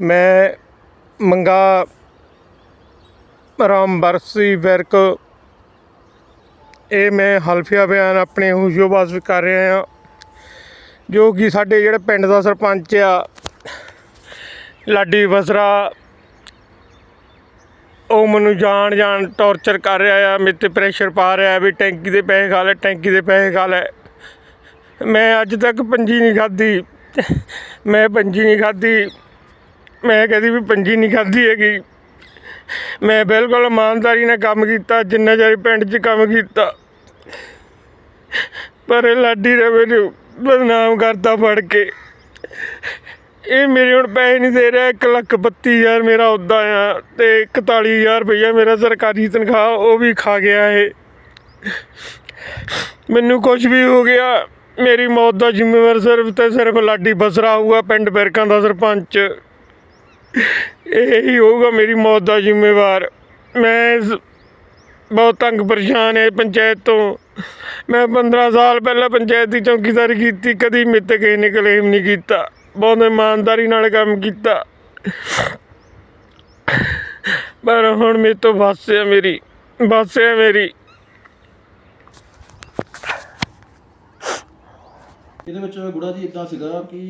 ਮੈਂ ਮੰਗਾ ਰਾਮ ਬਰਸੀ ਵਰਕ। ਇਹ ਮੈਂ ਹਲਫੀਆ ਬਿਆਨ ਆਪਣੇ ਹੁਸ਼ਿਓਬਾਜ਼ ਵਿੱਚ ਕਰ ਰਿਹਾ ਹਾਂ, ਜੋ ਕਿ ਸਾਡੇ ਜਿਹੜੇ ਪਿੰਡ ਦਾ ਸਰਪੰਚ ਆ, ਲਾਡੀ ਬਸਰਾ ਉਹ ਮੈਨੂੰ ਜਾਣ ਜਾਣ ਟੌਰਚਰ ਕਰ ਰਿਹਾ ਆ, ਮੇਰੇ ਤੇ ਪ੍ਰੈਸ਼ਰ ਪਾ ਰਿਹਾ ਵੀ ਟੈਂਕੀ ਦੇ ਪੈਸੇ ਖਾ ਲੈ, ਟੈਂਕੀ ਦੇ ਪੈਸੇ ਖਾ ਲੈ। ਮੈਂ ਅੱਜ ਤੱਕ ਪੰਜੀ ਨਹੀਂ ਖਾਧੀ। ਮੈਂ ਪੰਜੀ ਨਹੀਂ ਖਾਧੀ। ਮੈਂ ਕਦੀ ਵੀ ਪੰਜੀ ਨਹੀਂ ਖਾਧੀ ਹੈਗੀ। ਮੈਂ ਬਿਲਕੁਲ ਇਮਾਨਦਾਰੀ ਨਾਲ ਕੰਮ ਕੀਤਾ, ਜਿੰਨਾ ਚਿਰ ਪਿੰਡ 'ਚ ਕੰਮ ਕੀਤਾ। ਪਰ ਇਹ ਲਾਡੀ ਨੇ ਮੈਨੂੰ ਬਦਨਾਮ ਕਰਤਾ ਫੜ ਕੇ। ਇਹ ਮੇਰੇ ਹੁਣ ਪੈਸੇ ਨਹੀਂ ਦੇ ਰਿਹਾ 1 ਲੱਖ ਬੱਤੀ ਹਜ਼ਾਰ ਮੇਰਾ ਉੱਦਾਂ ਆ ਤੇ 41000 ਰੁਪਈਆ ਮੇਰਾ ਸਰਕਾਰੀ ਤਨਖਾਹ, ਉਹ ਵੀ ਖਾ ਗਿਆ ਇਹ। ਮੈਨੂੰ ਕੁਝ ਵੀ ਹੋ ਗਿਆ, ਮੇਰੀ ਮੌਤ ਦਾ ਜ਼ਿੰਮੇਵਾਰ ਸਿਰਫ ਤੇ ਸਿਰਫ ਲਾਡੀ ਬਸਰਾ ਹੋਊਗਾ, ਪਿੰਡ ਬਿਰਕਾਂ ਦਾ ਸਰਪੰਚ। ਇਹੀ ਹੋਊਗਾ ਮੇਰੀ ਮੌਤ ਦਾ ਜ਼ਿੰਮੇਵਾਰ। ਮੈਂ ਬਹੁਤ ਤੰਗ ਪਰੇਸ਼ਾਨ ਹੈ ਪੰਚਾਇਤ ਤੋਂ। ਮੈਂ 15 ਸਾਲ ਪਹਿਲਾਂ ਪੰਚਾਇਤ ਦੀ ਚੌਕੀਦਾਰੀ ਕੀਤੀ, ਕਦੀ ਮੇਰੇ ਤੇ ਕਿਸੇ ਨੇ ਕਲੇਮ ਨਹੀਂ ਕੀਤਾ। ਬਹੁਤ ਇਮਾਨਦਾਰੀ ਨਾਲ ਕੰਮ ਕੀਤਾ। ਪਰ ਹੁਣ ਮੇਰੇ ਤੋਂ ਬਸ ਮੇਰੀ ਬਸ ਮੇਰੀ। ਇਹਦੇ ਵਿੱਚ ਗੁੜਾ ਜੀ ਇਦਾਂ ਸੀਗਾ ਕਿ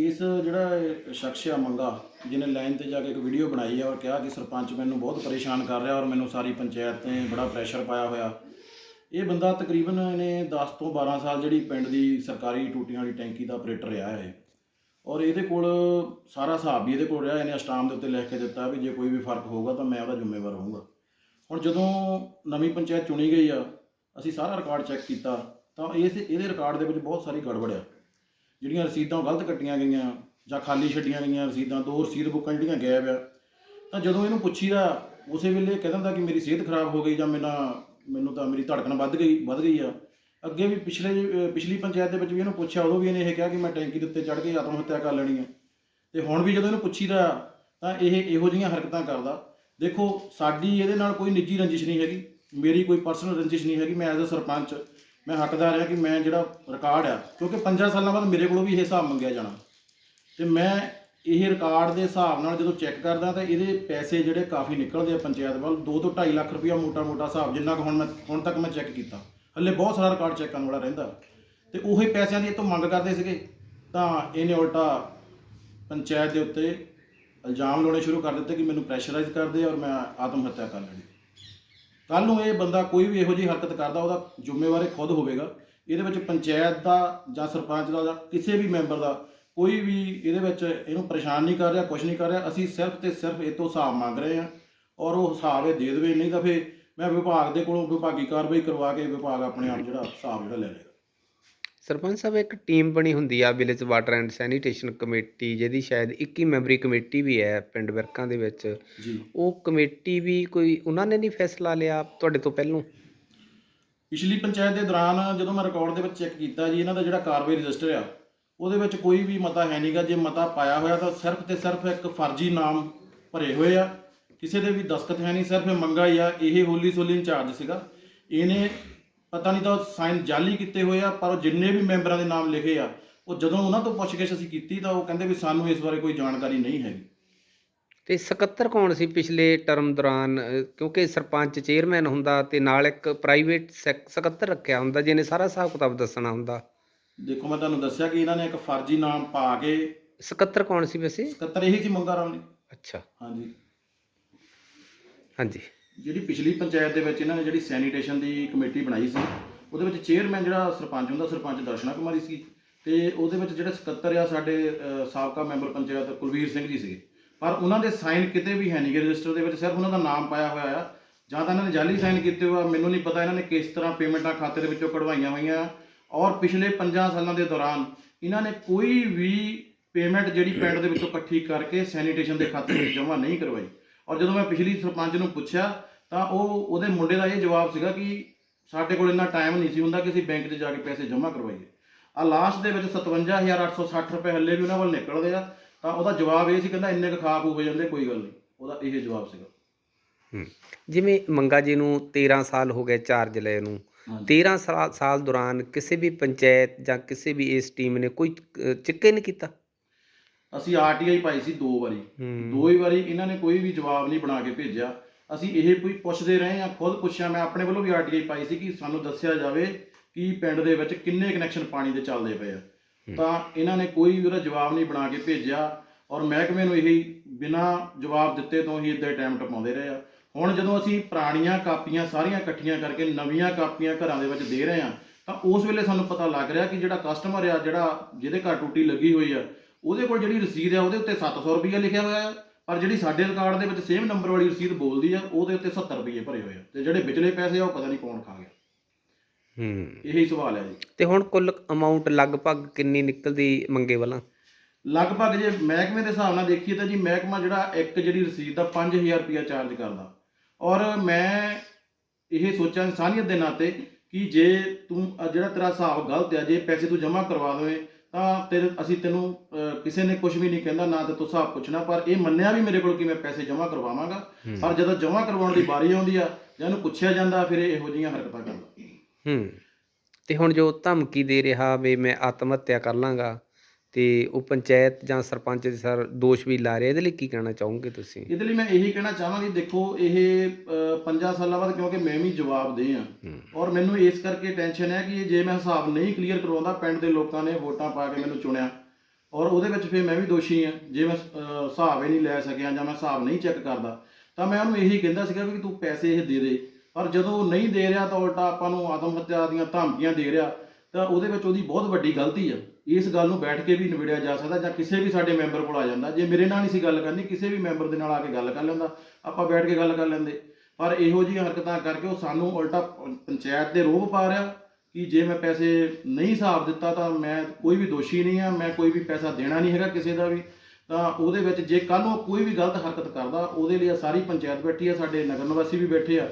ਇਸ ਜਿਹੜਾ ਸ਼ਖਸ ਆ ਮੰਗਾ ਜਿਹਨੇ ਲਾਈਨ ਤੇ ਜਾ ਕੇ ਇੱਕ ਵੀਡੀਓ ਬਣਾਈ ਆ ਔਰ ਕਿਹਾ ਕਿ ਸਰਪੰਚ ਮੈਨੂੰ ਬਹੁਤ ਪਰੇਸ਼ਾਨ ਕਰ ਰਿਹਾ ਔਰ ਮੈਨੂੰ ਸਾਰੀ ਪੰਚਾਇਤ ਨੇ ਬੜਾ ਪ੍ਰੈਸ਼ਰ ਪਾਇਆ ਹੋਇਆ। ਇਹ ਬੰਦਾ ਤਕਰੀਬਨ ਇਹਨੇ 10 ਤੋਂ 12 ਸਾਲ ਜਿਹੜੀ ਪਿੰਡ ਦੀ ਸਰਕਾਰੀ ਟੂਟੀਆਂ ਵਾਲੀ ਟੈਂਕੀ ਦਾ ਆਪਰੇਟਰ ਰਿਹਾ ਹੈ ਔਰ ਇਹਦੇ ਕੋਲ ਸਾਰਾ ਹਿਸਾਬ ਵੀ ਇਹਦੇ ਕੋਲ ਰਿਹਾ, ਇਹਨੇ ਅਸਟਾਮ ਦੇ ਉੱਤੇ ਲਿਖ ਕੇ ਦਿੱਤਾ ਵੀ ਜੇ ਕੋਈ ਵੀ ਫ਼ਰਕ ਹੋਊਗਾ ਤਾਂ ਮੈਂ ਉਹਦਾ ਜ਼ਿੰਮੇਵਾਰ ਹੋਊਗਾ। ਹੁਣ ਜਦੋਂ ਨਵੀਂ ਪੰਚਾਇਤ ਚੁਣੀ ਗਈ ਆ, ਅਸੀਂ ਸਾਰਾ ਰਿਕਾਰਡ ਚੈੱਕ ਕੀਤਾ, ਤਾਂ ਇਸ ਇਹਦੇ ਰਿਕਾਰਡ ਦੇ ਵਿੱਚ ਬਹੁਤ ਸਾਰੀ ਗੜਬੜ ਆ। ਜਿਹੜੀਆਂ ਰਸੀਦਾਂ ਗਲਤ ਕੱਟੀਆਂ ਗਈਆਂ, ਜਾਂ ਖਾਲੀ ਛੱਡੀਆਂ ਗਈਆਂ ਰਸੀਦਾਂ, ਦੋ ਰਸੀਦ ਬੁੱਕਾਂ ਜਿਹੜੀਆਂ ਗਾਇਬ ਆ। ਤਾਂ ਜਦੋਂ ਇਹਨੂੰ ਪੁੱਛੀਦਾ, ਉਸੇ ਵੇਲੇ ਕਹਿ ਦਿੰਦਾ ਕਿ ਮੇਰੀ ਸਿਹਤ ਖਰਾਬ ਹੋ ਗਈ ਜਾਂ ਮੇਰਾ, ਮੈਨੂੰ ਤਾਂ ਮੇਰੀ ਧੜਕਣ ਵੱਧ ਗਈ ਵੱਧ ਗਈ ਆ। ਅੱਗੇ ਵੀ ਪਿਛਲੇ, ਅਹ, ਪਿਛਲੀ ਪੰਚਾਇਤ ਦੇ ਵਿੱਚ ਵੀ ਇਹਨੂੰ ਪੁੱਛਿਆ, ਉਦੋਂ ਵੀ ਇਹਨੇ ਇਹ ਕਿਹਾ ਕਿ ਮੈਂ ਟੈਂਕੀ ਦੇ ਉੱਤੇ ਚੜ੍ਹ ਕੇ ਆਤਮ ਹੱਤਿਆ ਕਰ ਲੈਣੀ ਹੈ ਤੇ ਹੁਣ ਵੀ ਜਦੋਂ ਇਹਨੂੰ ਪੁੱਛੀਦਾ, ਤਾਂ ਇਹ ਇਹੋ ਜਿਹੀਆਂ ਹਰਕਤਾਂ ਕਰਦਾ। ਦੇਖੋ, ਸਾਡੀ ਇਹਦੇ ਨਾਲ ਕੋਈ ਨਿੱਜੀ ਰੰਜਿਸ਼ ਨਹੀਂ ਹੈਗੀ, ਮੇਰੀ ਕੋਈ ਪਰਸਨਲ ਰੰਜਿਸ਼ ਨਹੀਂ ਹੈਗੀ, ਮੈਂ ਐਜ਼ ਅ ਸਰਪੰਚ, ਮੈਂ ਹੱਕਦਾਰ ਹਾਂ ਕਿ ਮੈਂ ਜਿਹੜਾ ਰਿਕਾਰਡ ਆ, ਕਿਉਂਕਿ 5 ਸਾਲਾਂ ਬਾਅਦ ਮੇਰੇ ਕੋਲੋਂ ਵੀ ਇਹ ਹਿਸਾਬ ਮੰਗਿਆ ਜਾਣਾ। ਤੇ ਮੈਂ ਇਹ ਰਿਕਾਰਡ ਦੇ ਹਿਸਾਬ ਨਾਲ ਜਦੋਂ ਚੈੱਕ ਕਰਦਾ, ਤਾਂ ਇਹਦੇ ਪੈਸੇ ਜਿਹੜੇ ਕਾਫੀ ਨਿਕਲਦੇ ਆ ਪੰਚਾਇਤ ਵੱਲ 2 ਤੋਂ 2.5 ਲੱਖ ਰੁਪਇਆ ਮੋਟਾ-ਮੋਟਾ ਹਿਸਾਬ, ਜਿੰਨਾ ਕੁ ਹੁਣ ਮੈਂ, ਹੁਣ ਤੱਕ ਮੈਂ ਚੈੱਕ ਕੀਤਾ। ਹੱਲੇ ਬਹੁਤ ਸਾਰਾ ਰਿਕਾਰਡ ਚੈੱਕ ਕਰਨ ਵਾਲਾ ਰਹਿੰਦਾ। ਤੇ ਉਹੀ ਪੈਸਿਆਂ ਦੀ ਇਹ ਤੋਂ ਮੰਗ ਕਰਦੇ ਸੀਗੇ। ਤਾਂ ਇਹਨੇ ਉਲਟਾ ਪੰਚਾਇਤ ਦੇ ਉੱਤੇ ਇਲਜ਼ਾਮ ਲਾਉਣੇ ਸ਼ੁਰੂ ਕਰ ਦਿੱਤੇ ਕਿ ਮੈਨੂੰ ਪ੍ਰੈਸ਼ਰਾਈਜ਼ ਕਰਦੇ ਔਰ ਮੈਂ ਆਤਮ ਹੱਤਿਆ ਕਰ ਲੈਣੀ। ਕੱਲ ਨੂੰ ਇਹ ਬੰਦਾ ਕੋਈ ਵੀ ਇਹੋ ਜਿਹੀ ਹਰਕਤ ਕਰਦਾ, ਉਹਦਾ ਜ਼ਿੰਮੇਵਾਰ ਇਹ ਖੁਦ ਹੋਵੇਗਾ। ਇਹਦੇ ਵਿੱਚ ਪੰਚਾਇਤ ਦਾ ਜਾਂ ਸਰਪੰਚ ਦਾ ਜਾਂ ਕਿਸੇ ਵੀ ਮੈਂਬਰ ਦਾ ਕੋਈ ਵੀ ਇਹਦੇ ਵਿੱਚ ਇਹਨੂੰ ਪਰੇਸ਼ਾਨ ਨਹੀਂ ਕਰ ਰਿਹਾ ਕੁਝ ਨਹੀਂ ਕਰ ਰਿਹਾ। ਅਸੀਂ ਸਿਰਫ ਤੇ ਸਿਰਫ ਇਹ ਤੋਂ ਹਿਸਾਬ ਮੰਗ ਰਹੇ ਹਾਂ ਔਰ ਉਹ ਹਿਸਾਬ ਇਹ ਦੇ ਦੇਵੇ, ਨਹੀਂ ਤਾਂ ਫੇ ਮੈਂ ਵਿਭਾਗ ਦੇ ਕੋਲੋਂ ਵਿਭਾਗੀ ਕਾਰਵਾਈ ਕਰਵਾ ਕੇ ਵਿਭਾਗ ਆਪਣੇ ਆਪ ਜਿਹੜਾ ਹਿਸਾਬ ਜਿਹੜਾ ਲੈ ਲਏਗਾ। ਸਰਪੰਚ ਸਾਹਿਬ ਇੱਕ ਟੀਮ ਬਣੀ ਹੁੰਦੀ ਆ village water and sanitation committee ਜਿਹਦੀ ਸ਼ਾਇਦ 21 ਮੈਂਬਰੀ ਕਮੇਟੀ ਵੀ ਹੈ ਪਿੰਡ ਵਰਕਾਂ ਦੇ ਵਿੱਚ। ਉਹ ਕਮੇਟੀ ਵੀ ਕੋਈ ਉਹਨਾਂ ਨੇ ਨਹੀਂ ਫੈਸਲਾ ਲਿਆ ਤੁਹਾਡੇ ਤੋਂ ਪਹਿਲਾਂ? ਪਿਛਲੀ ਪੰਚਾਇਤ ਦੇ ਦੌਰਾਨ ਜਦੋਂ ਮੈਂ ਰਿਕਾਰਡ ਦੇ ਵਿੱਚ ਚੈੱਕ ਕੀਤਾ ਜੀ ਇਹਨਾਂ ਦਾ ਜਿਹੜਾ ਕਾਰਵਾਈ ਰਜਿਸਟਰ ਆ ਉਹਦੇ ਵਿੱਚ ਕੋਈ ਵੀ ਮਤਾ ਹੈ ਨਹੀਂਗਾ ਜੇ ਮਤਾ ਪਾਇਆ ਹੋਇਆ ਤਾਂ ਸਿਰਫ ਤੇ ਸਿਰਫ ਇੱਕ ਫਰਜ਼ੀ ਨਾਮ ਭਰੇ ਹੋਏ ਆ। ਕਿਸੇ ਦੇ ਵੀ ਦਸਖਤ ਹੈ ਨਹੀਂ ਸਿਰਫ ਮੰਗਾ ਹੀ ਆ ਇਹ ਹੋਲੀ ਸੋਲੀ ਇੰਚਾਰਜ ਸੀਗਾ। ਇਹਨੇ ਪਤਾ ਨਹੀਂ ਤਾਂ ਸਾਈਨ ਜਾਲੀ ਕੀਤੇ ਹੋਏ ਆ ਪਰ ਉਹ ਜਿੰਨੇ ਵੀ ਮੈਂਬਰਾਂ ਦੇ ਨਾਮ ਲਿਖੇ ਆ ਉਹ ਜਦੋਂ ਉਹਨਾਂ ਤੋਂ ਪੁੱਛਗਿੱਛ ਅਸੀਂ ਕੀਤੀ ਤਾਂ ਉਹ ਕਹਿੰਦੇ ਵੀ ਸਾਨੂੰ ਇਸ ਬਾਰੇ ਕੋਈ ਜਾਣਕਾਰੀ ਨਹੀਂ ਹੈਗੀ। ਤੇ ਸਕੱਤਰ ਕੌਣ ਸੀ ਪਿਛਲੇ ਟਰਮ ਦੌਰਾਨ? ਕਿਉਂਕਿ ਸਰਪੰਚ ਚੇਅਰਮੈਨ ਹੁੰਦਾ ਤੇ ਨਾਲ ਇੱਕ ਪ੍ਰਾਈਵੇਟ ਸਕੱਤਰ ਰੱਖਿਆ ਹੁੰਦਾ ਜਿਹਨੇ ਸਾਰਾ ਹਿਸਾਬ ਕਿਤਾਬ ਦੱਸਣਾ ਹੁੰਦਾ। ਦੇਖੋ ਮੈਂ ਤੁਹਾਨੂੰ ਦੱਸਿਆ ਕਿ ਇਹਨਾਂ ਨੇ ਇੱਕ ਫਰਜ਼ੀ ਨਾਮ ਪਾ ਕੇ ਸਕੱਤਰ ਕੌਣ ਸੀ ਵੈਸੇ? ਸਕੱਤਰ ਇਹੀ ਸੀ ਮੰਗਾ ਰਾਮ ਜੀ ਅੱਛਾ। ਹਾਂਜੀ। ਹਾਂਜੀ। ਜਿਹੜੀ ਪਿਛਲੀ ਪੰਚਾਇਤ ਦੇ ਵਿੱਚ ਇਹਨਾਂ ਨੇ ਜਿਹੜੀ ਸੈਨੀਟੇਸ਼ਨ ਦੀ ਕਮੇਟੀ ਬਣਾਈ ਸੀ, ਉਹਦੇ ਵਿੱਚ ਚੇਅਰਮੈਨ ਜਿਹੜਾ ਸਰਪੰਚ ਹੁੰਦਾ, ਸਰਪੰਚ ਦਰਸ਼ਨਾ ਕੁਮਾਰੀ ਸੀ ਤੇ ਉਹਦੇ ਵਿੱਚ ਜਿਹੜੇ ਸਕੱਤਰ ਆ ਸਾਡੇ ਸਾਬਕਾ ਮੈਂਬਰ ਪੰਚਾਇਤ ਕੁਲਵੀਰ ਸਿੰਘ ਜੀ ਸੀਗੇ। ਪਰ ਉਹਨਾਂ ਦੇ ਸਾਈਨ ਕਿਤੇ ਵੀ ਹੈ ਨਹੀਂਗੇ ਰਜਿਸਟਰ ਦੇ ਵਿੱਚ, ਸਿਰਫ ਉਹਨਾਂ ਦਾ ਨਾਮ ਪਾਇਆ ਹੋਇਆ ਆ। ਜਾਂ ਤਾਂ ਇਹਨਾਂ ਨੇ ਜਾਲੀ ਸਾਈਨ ਕੀਤੇ ਹੋਆ ਮੈਨੂੰ ਨਹੀਂ ਪਤਾ ਇਹਨਾਂ ਨੇ ਕਿਸ ਤਰ੍ਹਾਂ ਪੇਮੈਂਟਾਂ ਖਾਤੇ ਦੇ ਵਿੱਚੋਂ ਕਢਵਾਈਆਂ ਹੋਈਆਂ। ਔਰ ਪਿਛਲੇ 5 ਸਾਲਾਂ ਦੇ ਦੌਰਾਨ ਇਹਨਾਂ ਨੇ ਕੋਈ ਵੀ ਪੇਮੈਂਟ ਜਿਹੜੀ ਪਿੰਡ ਦੇ ਵਿੱਚੋਂ ਇਕੱਠੀ ਕਰਕੇ ਸੈਨੀਟੇਸ਼ਨ ਦੇ ਖਾਤੇ ਵਿੱਚ ਜਮ੍ਹਾਂ ਨਹੀਂ ਕਰਵਾਈ। ਔਰ ਜਦੋਂ ਮੈਂ ਪਿਛਲੀ ਸਰਪੰਚ ਨੂੰ ਪੁੱਛਿਆ ਤਾਂ ਉਹ ਉਹਦੇ ਮੁੰਡੇ ਦਾ ਇਹ ਜਵਾਬ ਸੀਗਾ ਕਿ ਸਾਡੇ ਕੋਲ ਇੰਨਾ ਟਾਈਮ ਨਹੀਂ ਸੀ ਹੁੰਦਾ ਕਿ ਅਸੀਂ ਬੈਂਕ 'ਚ ਜਾ ਕੇ ਪੈਸੇ ਜਮ੍ਹਾਂ ਕਰਵਾਈਏ। ਆ ਲਾਸਟ ਦੇ ਵਿੱਚ 57860 ਰੁਪਏ ਹੱਲੇ ਵੀ ਉਹਨਾਂ ਵੱਲ ਨਿਕਲਦੇ ਆ ਤਾਂ ਉਹਦਾ ਜਵਾਬ ਇਹ ਸੀ ਕਹਿੰਦਾ ਇੰਨੇ ਕੁ ਖਾ ਖੂ ਹੋ ਜਾਂਦੇ ਕੋਈ ਗੱਲ ਨਹੀਂ। ਉਹਦਾ ਇਹ ਜਵਾਬ ਸੀਗਾ। ਜਿਵੇਂ ਮੰਗਾ ਜੀ ਨੂੰ 13 ਸਾਲ ਹੋ ਗਏ ਚਾਰਜ ਲਏ ਨੂੰ ਹਾਂਜੀ। 13 ਸਾਲ ਸਾਲ ਦੌਰਾਨ ਕਿਸੇ ਵੀ ਪੰਚਾਇਤ ਜਾਂ ਕਿਸੇ ਵੀ ਇਸ ਟੀਮ ਨੇ ਕੋਈ ਚੱਕੇ ਨਹੀਂ ਕੀਤਾ? ਅਸੀਂ ਆਰਟੀਆਈ ਪਾਈ ਸੀ ਦੋ ਵਾਰੀ। ਦੋ ਹੀ ਵਾਰੀ ਇਹਨਾਂ ਨੇ ਕੋਈ ਵੀ ਜਵਾਬ ਨਹੀਂ ਬਣਾ ਕੇ ਭੇਜਿਆ। ਅਸੀਂ ਇਹ ਕੋਈ ਪੁੱਛਦੇ ਰਹੇ ਆ ਖੁਦ ਪੁੱਛਿਆ ਮੈਂ ਆਪਣੇ ਵੱਲੋਂ ਵੀ ਆਰਟੀਆਈ ਪਾਈ ਸੀ ਕਿ ਸਾਨੂੰ ਦੱਸਿਆ ਜਾਵੇ ਕਿ ਪਿੰਡ ਦੇ ਵਿੱਚ ਕਿੰਨੇ ਕਨੈਕਸ਼ਨ ਪਾਣੀ ਦੇ ਚੱਲਦੇ ਪਏ ਆ। ਤਾਂ ਇਹਨਾਂ ਨੇ ਕੋਈ ਵੀ ਉਹਦਾ ਜਵਾਬ ਨਹੀਂ ਬਣਾ ਕੇ ਭੇਜਿਆ ਔਰ ਮਹਿਕਮੇ ਨੂੰ ਇਹੀ ਬਿਨਾਂ ਜਵਾਬ ਦਿੱਤੇ ਤੋਂ ਹੀ ਇਦਾਂ ਟਾਈਮ ਟਪਾਉਂਦੇ ਰਹੇ ਆ। ਹੁਣ ਜਦੋਂ ਅਸੀਂ ਪੁਰਾਣੀਆਂ ਕਾਪੀਆਂ ਸਾਰੀਆਂ ਇਕੱਠੀਆਂ ਕਰਕੇ ਨਵੀਆਂ ਕਾਪੀਆਂ ਘਰਾਂ ਦੇ ਵਿੱਚ ਦੇ ਰਹੇ ਆ ਤਾਂ ਉਸ ਵੇਲੇ ਸਾਨੂੰ ਪਤਾ ਲੱਗ ਰਿਹਾ ਕਿ ਜਿਹੜਾ ਕਸਟਮਰ ਆ ਜਿਹੜਾ ਜਿਹਦੇ ਘਰ ਟੂਟੀ ਲੱਗੀ ਹੋਈ ਆ ਉਹਦੇ ਕੋਲ ਜਿਹੜੀ ਰਸੀਦ ਆ ਉਹਦੇ ਉੱਤੇ 700 ਰੁਪਏ ਲਿਖਿਆ ਹੋਇਆ ਹੈ। ਪਰ ਜਿਹੜੀ ਸਾਡੇ ਰਿਕਾਰਡ ਦੇ ਵਿੱਚ ਸੇਮ ਨੰਬਰ ਵਾਲੀ ਰਸੀਦ ਬੋਲਦੀ ਆ ਉਹਦੇ ਉੱਤੇ 70 ਰੁਪਏ ਭਰੇ ਹੋਏ ਆ। ਤੇ ਜਿਹੜੇ ਵਿਚਲੇ ਪੈਸੇ ਆ ਉਹ ਪਤਾ ਨਹੀਂ ਕੌਣ ਖਾ ਗਿਆ। ਹੂੰ। ਇਹੀ ਸਵਾਲ ਹੈ ਜੀ। ਤੇ ਹੁਣ ਕੁੱਲ ਅਮਾਉਂਟ ਲਗਭਗ ਕਿੰਨੀ ਨਿਕਲਦੀ ਮੰਗੇ ਵਾਲਾ? ਲਗਭਗ ਜੇ ਮਹਿਕਮੇ ਦੇ ਹਿਸਾਬ ਨਾਲ ਦੇਖੀਏ ਤਾਂ ਜੀ ਮਹਿਕਮਾ ਜਿਹੜਾ ਇੱਕ ਜਿਹੜੀ ਰਸੀਦ ਦਾ 5000 ਰੁਪਇਆ ਚਾਰਜ ਕਰਦਾ। ਔਰ ਮੈਂ ਇਹ ਸੋਚਾਂ ਇਨਸਾਨੀਅਤ ਦੇ ਨਾਤੇ ਕਿ ਜੇ ਤੂੰ ਜਿਹੜਾ ਤੇਰਾ ਹਿਸਾਬ ਗਲਤ ਆ ਜੇ ਪੈਸੇ ਤੂੰ ਜਮ੍ਹਾਂ ਕਰਵਾ ਦੇਵੇਂ ਤਾਂ ਤੇਰੇ ਅਸੀਂ ਤੈਨੂੰ ਕਿਸੇ ਨੇ ਕੁਝ ਵੀ ਨਹੀਂ ਕਹਿੰਦਾ ਨਾ ਤੇ ਤੂੰ ਹਿਸਾਬ ਪੁੱਛਣਾ ਪਰ ਇਹ ਮੰਨਿਆ ਵੀ ਮੇਰੇ ਕੋਲ ਕਿ ਮੈਂ ਪੈਸੇ ਜਮ੍ਹਾਂ ਕਰਵਾਵਾਂਗਾ। ਪਰ ਜਦੋਂ ਜਮ੍ਹਾਂ ਕਰਵਾਉਣ ਦੀ ਵਾਰੀ ਆਉਂਦੀ ਆ ਜਾਂ ਇਹਨੂੰ ਪੁੱਛਿਆ ਜਾਂਦਾ ਫਿਰ ਇਹ ਜਿਹੀਆਂ ਹਰਕਤਾਂ ਕਰਦਾ। ਹੂੰ। ਤੇ ਹੁਣ ਜੋ ਧਮਕੀ ਦੇ ਰਿਹਾ ਵੀ ਮੈਂ ਆਤਮ ਹੱਤਿਆ ਕਰ ਲਾਂਗਾ ਤੇ ਉਹ ਪੰਚਾਇਤ ਜਾਂ ਸਰਪੰਚ ਦੇ ਸਰ ਦੋਸ਼ ਵੀ ਲਾ ਰਿਹਾ ਇਹਦੇ ਲਈ ਕੀ ਕਹਿਣਾ ਚਾਹੋਗੇ ਤੁਸੀਂ? ਇਹਦੇ ਲਈ ਮੈਂ ਇਹੀ ਕਹਿਣਾ ਚਾਹਾਂਗੀ ਦੇਖੋ ਇਹ 5 ਸਾਲਾਂ ਬਾਅਦ ਕਿਉਂਕਿ ਮੈਂ ਵੀ ਜਵਾਬਦੇਹ ਆ ਔਰ ਮੈਨੂੰ ਇਸ ਕਰਕੇ ਟੈਨਸ਼ਨ ਹੈ ਕਿ ਜੇ ਮੈਂ ਹਿਸਾਬ ਨਹੀਂ ਕਲੀਅਰ ਕਰਵਾਉਂਦਾ ਪਿੰਡ ਦੇ ਲੋਕਾਂ ਨੇ ਵੋਟਾਂ ਪਾ ਕੇ ਮੈਨੂੰ ਚੁਣਿਆ। ਔਰ ਉਹਦੇ ਵਿੱਚ ਫਿਰ ਮੈਂ ਵੀ ਦੋਸ਼ੀ ਆ ਜੇ ਮੈਂ ਹਿਸਾਬ ਹੀ ਨਹੀਂ ਲੈ ਸਕਿਆ ਜਾਂ ਮੈਂ ਹਿਸਾਬ ਨਹੀਂ ਚੈੱਕ ਕਰਦਾ ਤਾਂ ਮੈਂ ਉਹਨੂੰ ਇਹੀ ਕਹਿੰਦਾ ਸੀਗਾ ਵੀ ਤੂੰ ਪੈਸੇ ਇਹ ਦੇ ਦੇ। ਪਰ ਜਦੋਂ ਉਹ ਨਹੀਂ ਦੇ ਰਿਹਾ ਤਾਂ ਉਲਟਾ ਆਪਾਂ ਨੂੰ ਆਤਮ ਹੱਤਿਆ ਦੀਆਂ ਧਮਕੀਆਂ ਦੇ ਰਿਹਾ। ਤਾਂ ਉਹਦੇ ਵਿੱਚ ਉਹਦੀ ਬਹੁਤ ਵੱਡੀ ਗਲਤੀ ਆ। ਇਸ ਗੱਲ ਨੂੰ ਬੈਠ ਕੇ ਵੀ ਨਿਬੜਿਆ ਜਾ ਸਕਦਾ ਜਾਂ ਕਿਸੇ ਵੀ ਸਾਡੇ ਮੈਂਬਰ ਕੋਲ ਆ ਜਾਂਦਾ। ਜੇ ਮੇਰੇ ਨਾਲ ਨਹੀਂ ਸੀ ਗੱਲ ਕਰਨੀ, ਕਿਸੇ ਵੀ ਮੈਂਬਰ ਦੇ ਨਾਲ ਆ ਕੇ ਗੱਲ ਕਰ ਲੈਂਦਾ। ਆਪਾਂ ਬੈਠ ਕੇ ਗੱਲ ਕਰ ਲੈਂਦੇ। ਪਰ ਇਹੋ ਜਿਹੀਆਂ ਹਰਕਤਾਂ ਕਰਕੇ ਉਹ ਸਾਨੂੰ ਉਲਟਾ ਪੰਚਾਇਤ ਦੇ ਰੋਹ ਪਾ ਰਿਹਾ ਕਿ ਜੇ ਮੈਂ ਪੈਸੇ ਨਹੀਂ ਹਿਸਾਬ ਦਿੱਤਾ ਤਾਂ ਮੈਂ ਕੋਈ ਵੀ ਦੋਸ਼ੀ ਨਹੀਂ ਆ, ਮੈਂ ਕੋਈ ਵੀ ਪੈਸਾ ਦੇਣਾ ਨਹੀਂ ਹੈਗਾ ਕਿਸੇ ਦਾ ਵੀ। ਤਾਂ ਉਹਦੇ ਵਿੱਚ ਜੇ ਕੱਲ ਨੂੰ ਕੋਈ ਵੀ ਗਲਤ ਹਰਕਤ ਕਰਦਾ, ਉਹਦੇ ਲਈ ਸਾਰੀ ਪੰਚਾਇਤ ਬੈਠੀ ਆ, ਸਾਡੇ ਨਗਰ ਨਿਵਾਸੀ ਵੀ ਬੈਠੇ ਆ।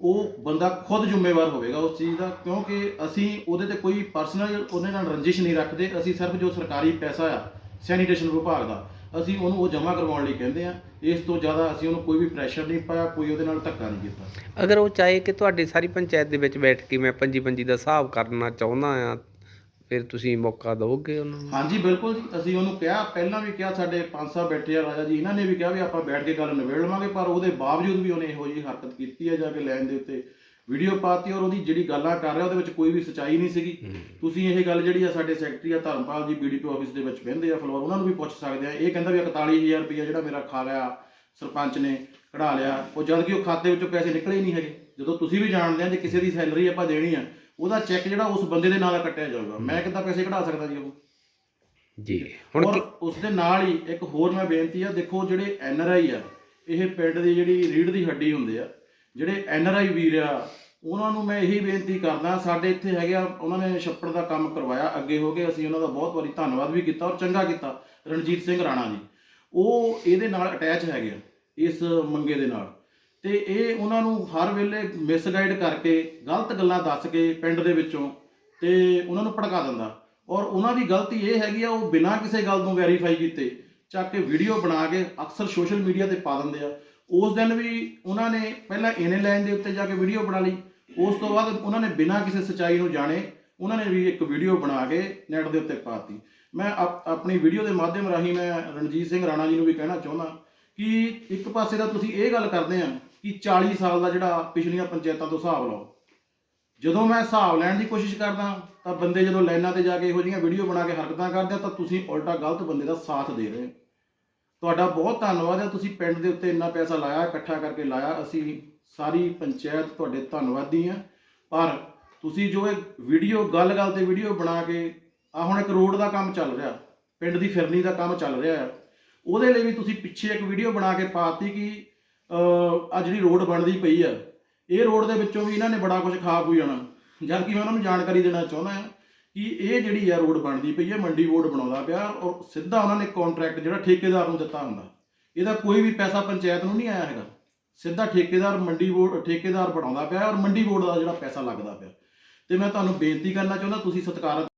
ਉਹ ਬੰਦਾ ਖੁਦ ਜ਼ਿੰਮੇਵਾਰ ਹੋਵੇਗਾ ਉਸ ਚੀਜ਼ ਦਾ, ਕਿਉਂਕਿ ਅਸੀਂ ਉਹਦੇ ਤੇ ਕੋਈ ਪਰਸਨਲ ਉਹਦੇ ਨਾਲ ਰੰਜਿਸ਼ ਨਹੀਂ ਰੱਖਦੇ, ਅਸੀਂ ਸਿਰਫ ਜੋ ਸਰਕਾਰੀ ਪੈਸਾ ਆ ਸੈਨੀਟੇਸ਼ਨ ਵਿਭਾਗ ਦਾ, ਅਸੀਂ ਉਹਨੂੰ ਉਹ ਜਮ੍ਹਾਂ ਕਰਵਾਉਣ ਲਈ ਕਹਿੰਦੇ ਆ। ਇਸ ਤੋਂ ਜ਼ਿਆਦਾ ਅਸੀਂ ਉਹਨੂੰ ਕੋਈ ਵੀ ਪ੍ਰੈਸ਼ਰ ਨਹੀਂ ਪਾਇਆ, ਕੋਈ ਉਹਦੇ ਨਾਲ ਧੱਕਾ ਨਹੀਂ ਕੀਤਾ। ਅਗਰ ਉਹ ਚਾਹੇ ਕਿ ਤੁਹਾਡੀ ਸਾਰੀ ਪੰਚਾਇਤ ਦੇ ਵਿੱਚ ਬੈਠ ਕੇ ਮੈਂ ਪੰਜੀ ਪੰਜੀ ਦਾ ਹਿਸਾਬ ਕਰਨਾ ਚਾਹੁੰਦਾ ਆ ਫਿਰ ਤੁਸੀਂ ਮੌਕਾ ਦਿਓਗੇ ਉਹਨਾਂ ਨੂੰ? ਹਾਂਜੀ ਬਿਲਕੁਲ ਜੀ। ਅਸੀਂ ਉਹਨੂੰ ਕਿਹਾ ਪਹਿਲਾਂ ਵੀ ਕਿਹਾ ਸਾਡੇ ਪੰਜ ਸਾਹਿਬ ਬੈਠੇ ਆ ਰਾਜਾ ਜੀ ਇਹਨਾਂ ਨੇ ਵੀ ਕਿਹਾ ਵੀ ਆਪਾਂ ਬੈਠ ਕੇ ਗੱਲ ਨਿਬੇੜ ਲਵਾਂਗੇ ਪਰ ਉਹਦੇ ਬਾਵਜੂਦ ਵੀ ਉਹਨੇ ਇਹੋ ਜਿਹੀ ਹਰਕਤ ਕੀਤੀ ਹੈ ਜਾ ਕੇ ਲਾਈਨ ਦੇ ਉੱਤੇ ਵੀਡੀਓ ਪਾਤੀ ਔਰ ਉਹਦੀ ਜਿਹੜੀ ਗੱਲਾਂ ਕਰ ਰਿਹਾ ਉਹਦੇ ਵਿੱਚ ਕੋਈ ਵੀ ਸਚਾਈ ਨਹੀਂ ਸੀਗੀ। ਤੁਸੀਂ ਇਹ ਗੱਲ ਜਿਹੜੀ ਆ ਸਾਡੇ ਸੈਕਟਰੀ ਆ ਧਰਮਪਾਲ ਜੀ ਬੀਡੀਪੀ ਆਫਿਸ ਦੇ ਵਿੱਚ ਬਹਿੰਦੇ ਆ ਫਲੋਰ ਉਹਨਾਂ ਨੂੰ ਵੀ ਪੁੱਛ ਸਕਦੇ ਆ। ਇਹ ਕਹਿੰਦਾ ਵੀ 41000 ਰੁਪਇਆ ਜਿਹੜਾ ਮੇਰਾ ਖਾ ਲਿਆ ਸਰਪੰਚ ਨੇ ਕਢਾ ਲਿਆ ਉਹ ਜਦ ਕਿ ਉਹ ਖਾਤੇ ਵਿੱਚੋਂ ਪੈਸੇ ਨਿਕਲੇ ਹੀ ਨਹੀਂ ਹੈਗੇ। ਜਦੋਂ ਤੁਸੀਂ ਵੀ ਜਾਣਦੇ ਆ ਜੇ ਕਿਸੇ ਦੀ ਸੈਲਰੀ ਆਪਾਂ ਦੇਣੀ ਆ ਉਹਦਾ ਚੈੱਕ ਜਿਹੜਾ ਉਸ ਬੰਦੇ ਦੇ ਨਾਂ ਦਾ ਕੱਟਿਆ ਜਾਊਗਾ। ਮੈਂ ਕਿੱਦਾਂ ਪੈਸੇ ਕਢਾ ਸਕਦਾ ਜੀ ਉਹ? ਜੀ ਹੁਣ ਉਸ ਦੇ ਨਾਲ ਹੀ ਇੱਕ ਹੋਰ ਮੈਂ ਬੇਨਤੀ ਆ ਦੇਖੋ ਜਿਹੜੇ ਐਨ ਆਰ ਆਈ ਆ ਇਹ ਪਿੰਡ ਦੀ ਜਿਹੜੀ ਰੀੜ ਦੀ ਹੱਡੀ ਹੁੰਦੇ ਆ ਜਿਹੜੇ ਐਨ ਆਰ ਆਈ ਵੀਰ ਆ ਉਹਨਾਂ ਨੂੰ ਮੈਂ ਇਹੀ ਬੇਨਤੀ ਕਰਦਾ ਸਾਡੇ ਇੱਥੇ ਹੈਗੇ ਆ ਉਹਨਾਂ ਨੇ ਛੱਪੜ ਦਾ ਕੰਮ ਕਰਵਾਇਆ ਅੱਗੇ ਹੋ ਕੇ ਅਸੀਂ ਉਹਨਾਂ ਦਾ ਬਹੁਤ ਵਾਰੀ ਧੰਨਵਾਦ ਵੀ ਕੀਤਾ ਔਰ ਚੰਗਾ ਕੀਤਾ ਰਣਜੀਤ ਸਿੰਘ ਰਾਣਾ ਜੀ। ਉਹ ਇਹਦੇ ਨਾਲ ਅਟੈਚ ਹੈਗੇ ਆ ਇਸ ਮੰਗੇ ਦੇ ਨਾਲ। ਤੇ ਇਹ ਉਹਨਾਂ ਨੂੰ ਹਰ ਵੇਲੇ ਮਿਸਗਾਈਡ ਕਰਕੇ, ਗਲਤ ਗੱਲਾਂ ਦੱਸ ਕੇ ਪਿੰਡ ਦੇ ਵਿੱਚੋਂ ਤੇ ਉਹਨਾਂ ਨੂੰ ਭੜਕਾ ਦਿੰਦਾ। ਔਰ ਉਹਨਾਂ ਦੀ ਗਲਤੀ ਇਹ ਹੈਗੀ ਆ, ਉਹ ਬਿਨਾਂ ਕਿਸੇ ਗੱਲ ਨੂੰ ਵੈਰੀਫਾਈ ਕੀਤੇ, ਚੱਕ ਕੇ ਵੀਡੀਓ ਬਣਾ ਕੇ ਅਕਸਰ ਸੋਸ਼ਲ ਮੀਡੀਆ ਤੇ ਪਾ ਦਿੰਦੇ ਆ। ਉਸ ਦਿਨ ਵੀ ਉਹਨਾਂ ਨੇ ਪਹਿਲਾਂ ਇਹਨੇ ਲਾਈਨ ਦੇ ਉੱਤੇ ਜਾ ਕੇ ਵੀਡੀਓ ਬਣਾ ਲਈ। ਉਸ ਤੋਂ ਬਾਅਦ ਉਹਨਾਂ ਨੇ ਬਿਨਾਂ ਕਿਸੇ ਸਚਾਈ ਨੂੰ ਜਾਣੇ, ਉਹਨਾਂ ਨੇ ਵੀ ਇੱਕ ਵੀਡੀਓ ਬਣਾ ਕੇ ਨੈਟ ਦੇ ਉੱਤੇ ਪਾਤੀ ਮੈਂ ਆਪਣੀ ਵੀਡੀਓ ਦੇ ਮਾਧਿਅਮ ਰਾਹੀਂ ਮੈਂ ਰਣਜੀਤ ਸਿੰਘ ਰਾਣਾ ਜੀ ਨੂੰ ਵੀ ਕਹਿਣਾ ਚਾਹੁੰਦਾ ਕਿ ਇੱਕ ਪਾਸੇ ਦਾ ਤੁਸੀਂ ਇਹ ਗੱਲ ਕਰਦੇ ਆ ਕਿ 40 ਸਾਲ ਦਾ ਜਿਹੜਾ ਪਿਛਲੀਆਂ ਪੰਚਾਇਤਾਂ ਤੋਂ ਹਿਸਾਬ ਲਾਓ। ਜਦੋਂ ਮੈਂ ਹਿਸਾਬ ਲੈਣ ਦੀ ਕੋਸ਼ਿਸ਼ ਕਰਦਾ, ਤਾਂ ਬੰਦੇ ਜਦੋਂ ਲਾਈਨਾਂ ਤੇ ਜਾ ਕੇ ਇਹੋ ਜਿਹੀਆਂ ਵੀਡੀਓ ਬਣਾ ਕੇ ਹਰਕਤਾਂ ਕਰਦੇ ਤਾਂ ਤੁਸੀਂ ਉਲਟਾ ਗਲਤ ਬੰਦੇ ਦਾ ਸਾਥ ਦੇ ਰਹੇ ਹੋ। ਤੁਹਾਡਾ ਬਹੁਤ ਧੰਨਵਾਦ ਹੈ, ਤੁਸੀਂ ਪਿੰਡ ਦੇ ਉੱਤੇ ਇੰਨਾ ਪੈਸਾ ਲਾਇਆ, ਇਕੱਠਾ ਕਰਕੇ ਲਾਇਆ। ਅਸੀਂ ਸਾਰੀ ਪੰਚਾਇਤ ਤੁਹਾਡੇ ਧੰਨਵਾਦੀ ਆ ਪਰ ਤੁਸੀਂ ਜੋ ਇਹ ਵੀਡੀਓ, ਗੱਲ-ਗੱਲ ਤੇ ਵੀਡੀਓ ਬਣਾ ਕੇ ਆ ਹੁਣ ਇੱਕ ਰੋਡ ਦਾ ਕੰਮ ਚੱਲ ਰਿਹਾ, ਪਿੰਡ ਦੀ ਫਿਰਨੀ ਦਾ ਕੰਮ ਚੱਲ ਰਿਹਾ। ਆ ਉਹਦੇ ਲਈ ਵੀ ਤੁਸੀਂ ਪਿੱਛੇ ਇੱਕ ਵੀਡੀਓ ਬਣਾ ਕੇ ਪਾਤੀ ਕਿ ਆ ਜਿਹੜੀ ਰੋਡ ਬਣਦੀ ਪਈ ਆ, ਇਹ ਰੋਡ ਦੇ ਵਿੱਚੋਂ ਵੀ ਇਹਨਾਂ ਨੇ ਬੜਾ ਕੁਝ ਖਾ ਖੂ ਜਾਣਾ। ਜਦ ਕਿ ਮੈਂ ਉਹਨਾਂ ਨੂੰ ਜਾਣਕਾਰੀ ਦੇਣਾ ਚਾਹੁੰਦਾ ਹਾਂ ਕਿ ਇਹ ਜਿਹੜੀ ਆ ਰੋਡ ਬਣਦੀ ਪਈ ਹੈ ਮੰਡੀ ਬੋਰਡ ਬਣਾਉਂਦਾ ਪਿਆ ਔਰ ਸਿੱਧਾ ਉਹਨਾਂ ਨੇ ਕੰਟਰੈਕਟ ਜਿਹੜਾ ਠੇਕੇਦਾਰ ਨੂੰ ਦਿੱਤਾ ਹੁੰਦਾ। ਇਹਦਾ ਕੋਈ ਵੀ ਪੈਸਾ ਪੰਚਾਇਤ ਨੂੰ ਨਹੀਂ ਆਇਆ ਹੈਗਾ। ਸਿੱਧਾ ਠੇਕੇਦਾਰ ਮੰਡੀ ਬੋਰਡ, ਠੇਕੇਦਾਰ ਬਣਾਉਂਦਾ ਪਿਆ ਔਰ ਮੰਡੀ ਬੋਰਡ ਦਾ ਜਿਹੜਾ ਪੈਸਾ ਲੱਗਦਾ ਪਿਆ। ਤੇ ਮੈਂ ਤੁਹਾਨੂੰ ਬੇਨਤੀ ਕਰਨਾ ਚਾਹੁੰਦਾ, ਤੁਸੀਂ ਸਤਿਕਾਰ